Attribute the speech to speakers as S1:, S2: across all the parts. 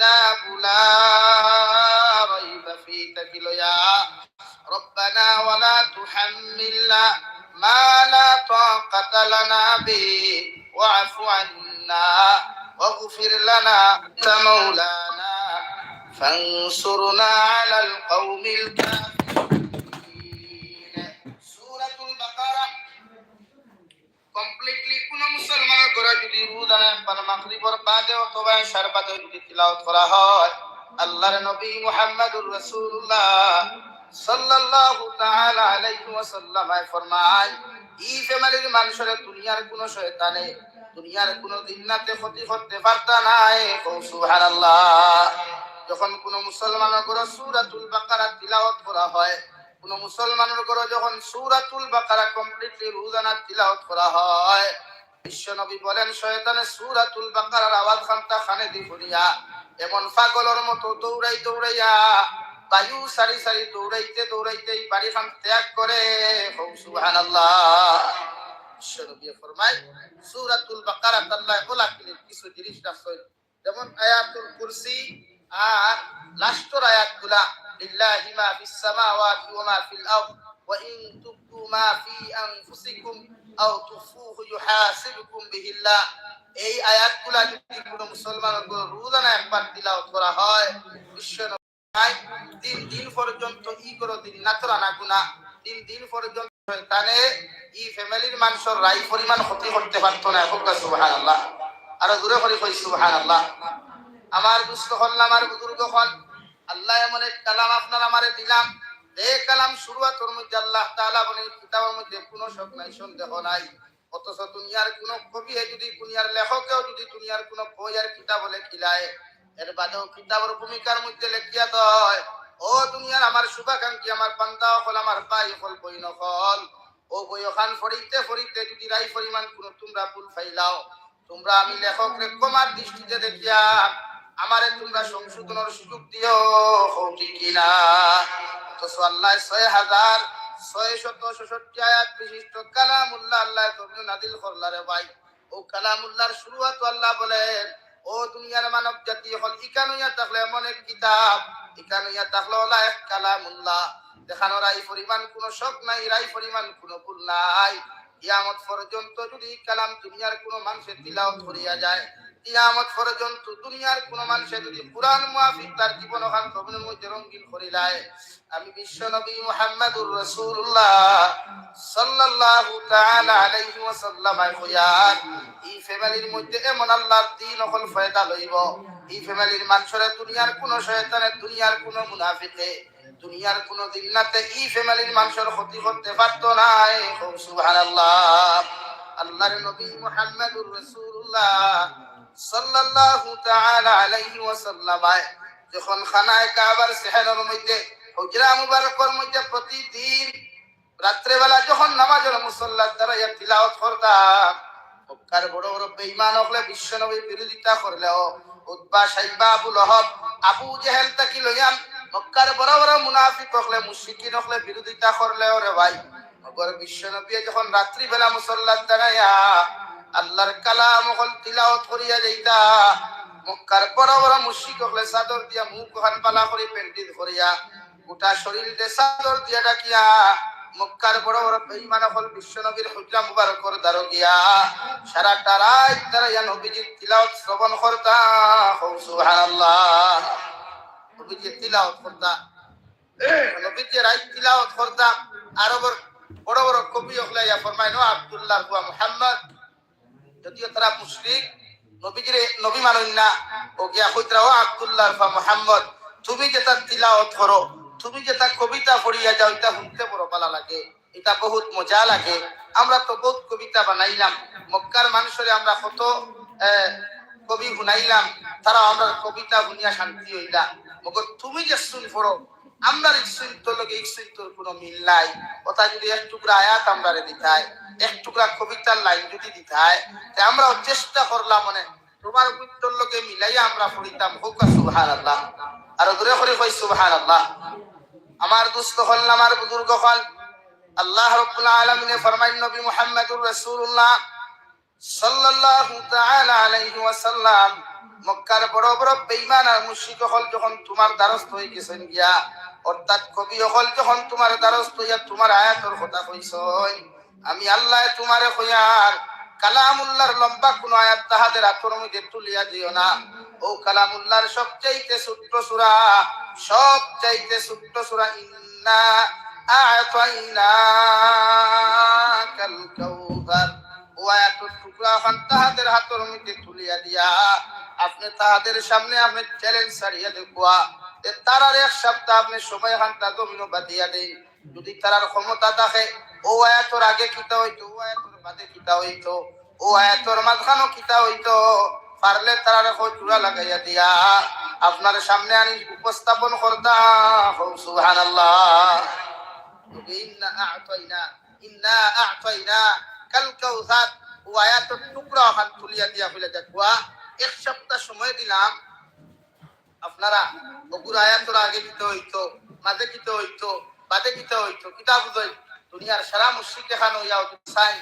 S1: الكتاب لا ريب فيه تكليا ربنا ولا تحملنا ما لا طاقة لنا به واعف عنا واغفر لنا أنت مولانا فانصرنا على القوم الكافرين মুসলমানের ঘরে যদি একবার মাগরিবর বাদে অথবা এশার বাদে যদি তিলাওয়াত করা হয়, আল্লাহর নবী মুহাম্মদুর রাসূলুল্লাহ সাল্লাল্লাহু তাআলা আলাইহি ওয়াসাল্লাম ফরমায়, এই ফ্যামিলির মানুষের দুনিয়ার কোন শয়তানে, দুনিয়ার কোন দিনাতে ক্ষতি করতে পারতা নাই, কও সুবহানাল্লাহ। যখন কোন মুসলমানের ঘরে সূরাতুল বাকারা তিলাওয়াত করা হয়, কোন মুসলমানের ঘরে যখন সূরাতুল বাকারা কমপ্লিটলি রোজানা তিলাওয়াত করা হয় বিশ্ব নবী বলেন শয়তানে সূরাতুল বাকারার আওয়াজ খানটা খানে দি ফুরিয়া এমন পাগলের মতো দৌড়াই দৌড়াইয়া, বায়ু সারি সারি দৌড়াইতে দৌড়াইতেই বাড়ি খান ত্যাগ করে। হৌ সুবহানাল্লাহ। বিশ্ব নবী ফরমায়, সূরাতুল বাকারা আল্লাহ ওলা কিছু জিনিস রাখছেন। যেমন আয়াতুল কুরসি আর লাস্টর আয়াতগুলা, লিল্লাহি মা ফিস সামাওয়াতি ওয়া মা ফিল আরদ, ওয়া ইন তুবদু মা ফি আনফুসিকুম। আও তুখফুহু ইউহাসিবুকুম বিহিল্লাহ এই আয়াতগুলা যদি কোনো মুসলমান রোজানা একবার তিলাওয়াত করা হয় বিশ্ব দিন পর্যন্ত ই করো দিন নাতরা না গুনা দিন পর্যন্ত ই ফ্যামিলির মানুষের রাই পরিমাণ ক্ষতি করতে পারতো না আর দূরে করে কই আমার দুস্থ হল আমার বুজুর্গ হল আল্লাহ এমন এক কালাম আপনার আমারে দিলাম। যে কালাম শুরুয়াতর মধ্যে আল্লাহ তাআলা বলেন, কিতাবের মধ্যে কোনো শক নাই, সন্দেহ নাই। অথচ দুনিয়ার কোন কবি যদি দুনিয়ার লেখকেও যদি দুনিয়ার কোন বই আর কিতাব লেখিলায় এর বাদেও কিতাবের ভূমিকার মধ্যে লেখিয়া দয়, ও দুনিয়ার আমার শুভাকাঙ্ক্ষী, আমার পান্তা হল, আমার পাই হল বই নকল ও বই ওখান ফরিতে ফরিতে যদি রাই পরিমাণ কোন, তোমরা ভুল ফাইলাও। তোমরা আমি লেখক রে কমার দৃষ্টিতে দেখিয়া, আমারে তোমরা সংশোধনের সুযোগ দিও হৌকি কিনা? অথচ আল্লাহ, ছয় হাজার ছয় শত ষষট্টি আয়াত বিশিষ্ট কালামুল্লাহ আল্লাহ তুমি নাদিল করলারে ভাই। ও কালামুল্লাহর শুরুয়াত আল্লাহ বলেন, ও দুনিয়ার মানব জাতি হল ইকানুইয়া থাকলে এমন এক কিতাব ইকানুইয়া থাকলে হলা এক কালামুল্লাহ। দেখানো রাই পরিমাণ কোনো শখ নাই রাই পরিমাণ কোনো ভুল নাই। কিয়ামত পর্যন্ত যদি কালাম দুনিয়ার কোনো মানুষের তিলাওয়াত করিয়া যায় কিয়ামত পর্যন্ত দুনিয়ার কোন মানুষে যদি কোরআন মুআফিক তার জীবন ওখান কবনের মধ্যে রঙিন করিলায় আমি বিশ্ব নবী মুহাম্মদুর রাসূলুল্লাহ সাল্লাল্লাহু তাআলা আলাইহি ওয়াসাল্লাম কইয়ার এই ফ্যামিলির মধ্যে এমন আল্লাহর দ্বীন হল ফায়দা লইব। এই ফ্যামিলির মানুষের দুনিয়ার কোন শয়তানে, দুনিয়ার কোন মুনাফিকে, দুনিয়ার কোন দিনাতে এই ফ্যামিলির মানুষের ক্ষতি করতে পারতো না। সুবহানাল্লাহ। আল্লাহর নবী মুহাম্মদুর রাসূলুল্লাহ যখন খানায় কাবার মধ্যে, হুজরা মধ্যে প্রতিদিন যখন নামাজের মুসল্লার দ্বারা ইয়া তিলাওয়াত করতাম, মক্কার বড় বড় বেঈমান হলে বিশ্ব নবীর বিরোধিতা করলেও, উতবা সাইবা আবু লহব, আবু জেহেল তাকি লইয়ান মক্কার বড় বড় মুনাফিক হলে, মুশরিকিন হলে বিরোধিতা করলেও রে ভাই, মগর বিশ্ব নবী যখন রাত্রি বেলা মুসল্লার দাঁড়াইয়া আল্লাহর কালাম হল তিলাওয়াত করিয়া যাইতা, মক্কার বড় বড় মুশরিক হলে চাদর দিয়া মুখ হান পালা করে পেন্টিল করিয়া, গোটা শরীর দে চাদর দিয়া ডাকিয়া, মক্কার বড় বড় বেঈমান হল বিশ্ব নবীর হুজরা মুবারকর দ্বারো গিয়া সারাটা রাত তারা ইয়া নবীজির তিলাওয়াত শ্রবণ করতা সুবহানাল্লাহ। নবীজির তিলাওয়াত করতা নবীজির রাত তিলাওয়াত করতা আরবের বড় বড় কবি হলে ইয়া ফরমায় নো আব্দুল্লাহ হুয়া মুহাম্মদ যদিও তারা মুশরিক নবীজির নবী মানুন না। ও গিয়া কইতরা ও আব্দুল্লাহ মুহাম্মদ, তুমি তুমি কবিতা পড়িয়া যাও, এটা শুনতে বড় লাগে। এটা বহুত মজা লাগে। আমরা তো বহুত কবিতা বানাইলাম। মক্কার মানুষের আমরা কত কবি শুনাইলাম তারা আমরা কবিতা শুনিয়া শান্তি হইলা। মগর তুমি যে শুন পড়ো আমরা ইসুন তোর লগে ইসুন তোর কোনো মিল নাই কথা যদি এক টুকরা আয়াত আমরা দিতাই, এক টুকরা কবিতার লাইন যদি দিতাই তে আমরা চেষ্টা করলাম মানে তোমার তোর লগে মিলাইয়া আমরা পড়িতাম, হোক সুবহান আল্লাহ আর দূরে করে কই সুবহান আল্লাহ আমার দুস্থ হল আমার বুজুর্গ হল। আল্লাহ রব্বুল আলামিনে ফরমাইন, নবী মুহাম্মদুর রাসূলুল্লাহ সাল্লাল্লাহু তাআলা আলাইহি ওয়াসাল্লাম মক্কার বড় বড় বেইমান আর মুশরিক হল যখন তোমার দ্বারস্থ হয়ে গেছেন গিয়া, অর্থাৎ কবি হল যখন তোমার দ্বারস্থ হইয়া তোমার আয়াতর কথা কইছই আমি আল্লাহ তোমারে কইয়ার কালামুল্লাহর লম্বা কোন আয়াত তাহাদের আতর মধ্যে তুলিয়া দিও না। ও কালামুল্লাহর সবচাইতে ছোট্ট সূরা, সবচাইতে ছোট্ট সূরা, ইন্না আ'তাইনাকাল কাউসার ও আয়াতুর টুকরা খান তাহাদের হাতর মধ্যে তুলিয়া দিয়া। আপনি তাহাদের সামনে আপনি চ্যালেঞ্জ ছাড়িয়া দেখুয়া তারার এক সপ্তাহ আপনি সময় খানটা জমিন বাদিয়া দেই। যদি তারার ক্ষমতা থাকে, ও আয়াতর আগে কিতা হইতো, ও আয়াতর বাদে কিতা হইতো, ও আয়াতর মাঝখানো কিতা হইতো, পারলে তারার চূড়া লাগাইয়া দিয়া। আপনার সামনে আনি উপস্থাপন করতাম, সুবহানাল্লাহ। ইন্না আ'তাইনা ইন্না আ'তাইনা কাল কাউসার ও আয়াতের টুকরা ওখান তুলিয়া দিয়া ফেলে দেখবা, এক সপ্তাহ সময় দিলাম। আপনারা ওগুর আয়াতর আগে কিতে হইতো, মাঝে কিতে হইতো, বাদে কিতে হইতো কিতাব দুনিয়ার সারা মুশরিক এখান হইয়া চাই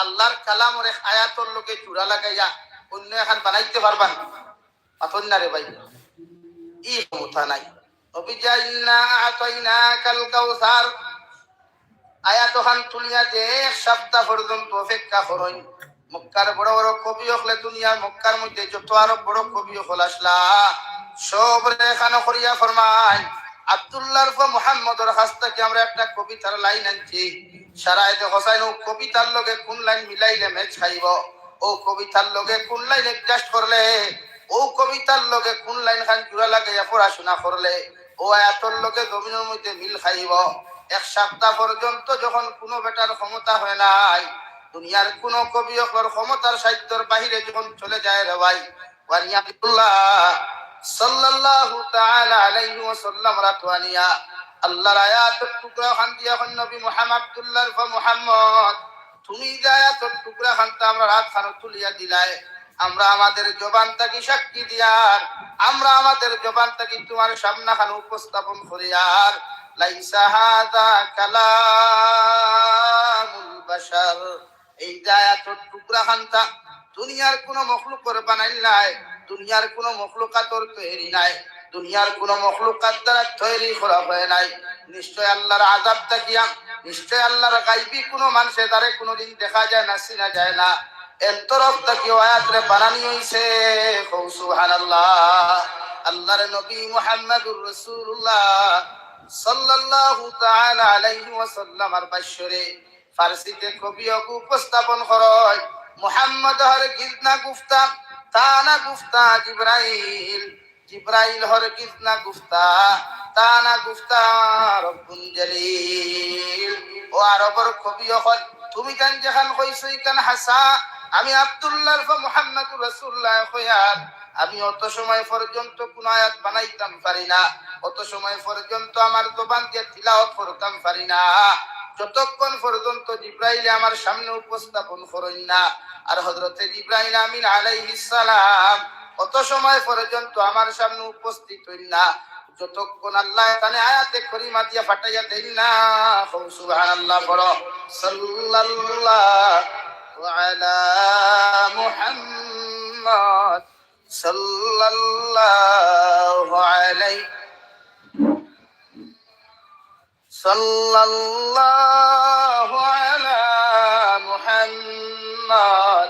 S1: আল্লাহর কালামর এক আয়াতর লোকে চূড়া লাগাইয়া অন্য এখন বানাইতে পারবান পাথর না রে ভাই। ই ক্ষমতা নাই। অবিজাইনা আতাইনা কাল কাউসার। আয়াত খান তুলিয়া যে এক সপ্তাহ পর্যন্ত অপেক্ষা করই মক্কার বড় বড় কবি হলে দুনিয়ার মক্কার মধ্যে যত আরও বড় কবি হল আসলা। সব রেখানো করিয়া ফরমাই, আব্দুল্লাহর পর মোহাম্মদর কাছ থেকে আমরা একটা কবিতার লাইন আনছি। সারা এতে হোসাইন কবিতার লগে কোন লাইন মিলাইলে ম্যাচ খাইব? ও কবিতার লগে কোন লাইন অ্যাডজাস্ট করলে? ও কবিতার লগে কোন লাইন খান জোড়া লাগাইয়া পড়াশোনা করলে? ও আয়াতর লগে জমিনের মধ্যে মিল খাইব? এক সপ্তাহ পর্যন্ত যখন কোনো বেটার ক্ষমতা হয় নাই, দুনিয়ার কোন কবি অকর ক্ষমতার সাহিত্যর বাহিরে যখন চলে যায় রে ভাই সাল্লাল্লাহু তাআলা আলাইহি ওয়াসাল্লাম রাতওয়ানিয়া, আল্লাহর আয়াতের টুকরা খান দিয়া খান নবী মুহাম্মদ আব্দুল্লাহর ফ মুহাম্মদ, তুমি আয়াতের টুকরা খানটা আমরা রাত খান তুলিয়া দিলাই, আমরা আমাদের জবান থাকি সাক্ষী দিয়ার, আমরা আমাদের জবান থাকি তোমার সামনা খান উপস্থাপন করিয়ার লাইসা হাদা কালামুল বাশার। এই টুকরা খানটা দুনিয়ার কোন মখলুকর নাই, দুনিয়ার কোন মখলুকাতর তৈরি নাই, দুনিয়ার কোন মখলুকাত দ্বারা তৈরি করা হয় নাই। নিশ্চয় আল্লাহর আজাব তাকিয়া নিশ্চয় আল্লাহর গাইবি কোনো মানুষের দ্বারে কোনোদিন দেখা যায় না, চিনা যায় না। এর তরফ থেকে আয়াতরে বানানি হইছে সুবহানাল্লাহ। আল্লাহর নবী মুহাম্মদুর রাসূলুল্লাহ। সাল্লাল্লাহু তাআলা আলাইহি ওয়াসাল্লামার কবি উপস্থাপন করয়, মুহাম্মদ হর গিজনা গুফতা, তানা গুফতা জিব্রাইল জিব্রাইল হর গিজনা গুফতা, তানা গুফতা রব্বুল জলিল। ও আরবর কবি তুমি কান হাসা? আমি আব্দুল্লাহ মুহাম্মদুর রাসূলুল্লাহ কইয়ার আমি অত সময় পর্যন্ত কোন আয়াত বানাইতাম পারি না। অত সময় পর্যন্ত আমার দোকান দিয়ে তিলাওয়াত করতাম পারি না। যতক্ষণ পর্যন্ত জিব্রাইল আমার সামনে উপস্থাপন করেন না, আর হজরতে জিব্রাইল আমিন আলাইহিস সালাম অত সময় পর্যন্ত আমার সামনে উপস্থিত হইন না। যতক্ষণ আল্লাহ এখানে আয়াতে করিমা দিয়া ফাটাইয়া দেন না সুবহানাল্লাহ বড় সাল্লাল্লাহু আলা মুহাম্মদ সাল্লাল্লাহু আলাইহি صلى الله على محمد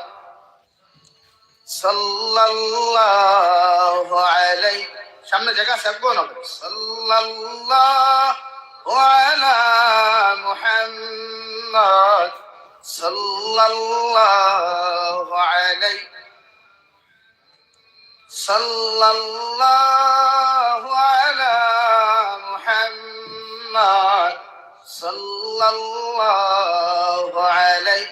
S1: صلى الله عليه সামনে জায়গা থাকবো না সাল্লাল্লাহু আলা মুহাম্মদ সাল্লাল্লাহু আলাইহি সাল্লাল্লাহু আলা صلى الله عليه.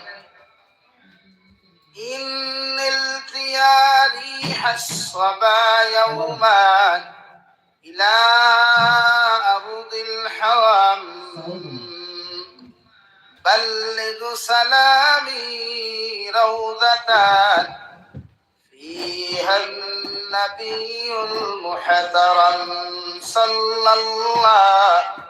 S1: إن التيا ريح الصبا يوما إلى أرض الحرم بلغ سلامي روضة فيها النبي المحترم صلى الله عليه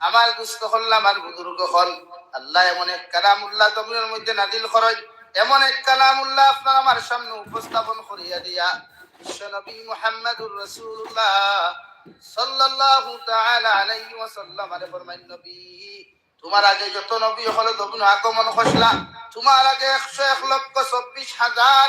S1: আমার দুস্থ হল, আমার বুজুর্গ হল। আল্লাহ এমন এক কালামুল্লাহ জমিনের মধ্যে নাদিল খরচ এমন এক কালামুল্লাহ আপনার আমার সামনে উপস্থাপন করিয়া দিয়া বিশ্বনবী মুহাম্মদুর রাসূলুল্লাহ সাল্লাল্লাহু তাআলা আলাইহি ওয়াসাল্লাম আরে ফরমাইন, নবী, তোমার আগে যত নবী হলো তখন আগমন খসলা তোমার আগে একশো এক লক্ষ চব্বিশ হাজার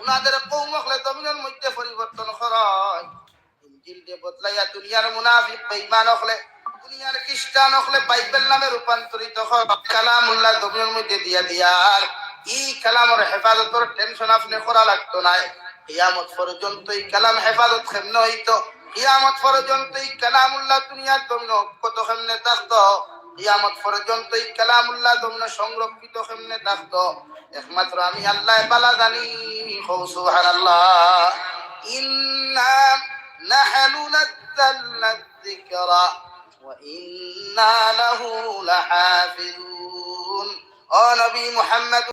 S1: উনাদের কৌম হলে জমিনের মধ্যে পরিবর্তন করয়। ইনজিল দিয়ে বদলাইয়া দুনিয়ার মুনাফিক, বেঈমান হলে, দুনিয়ার খ্রিস্টান হলে বাইবেল নামে রূপান্তরিত হয়। কালামুল্লাহ জমিনের মধ্যে দিয়া দিয়ার ই কালামর হেফাজতর টেনশন আপনি করা লাগতো না কিয়ামত পর্যন্ত এই কালাম হেফাজত খেমন হইতো? কিয়ামত পর্যন্ত এই কালামুল্লাহ দুনিয়ার জমিন কত খেমনে থাকতো? কিয়ামত পর্যন্ত এই কালামুল্লাহ জমিন সংরক্ষিত খেমনে থাকতো? একমাত্র আমি আল্লাহ পালা জানি সুবহানাল্লাহ ইন্না নাহনু নাযালনা ও নবী মুহাম্মদ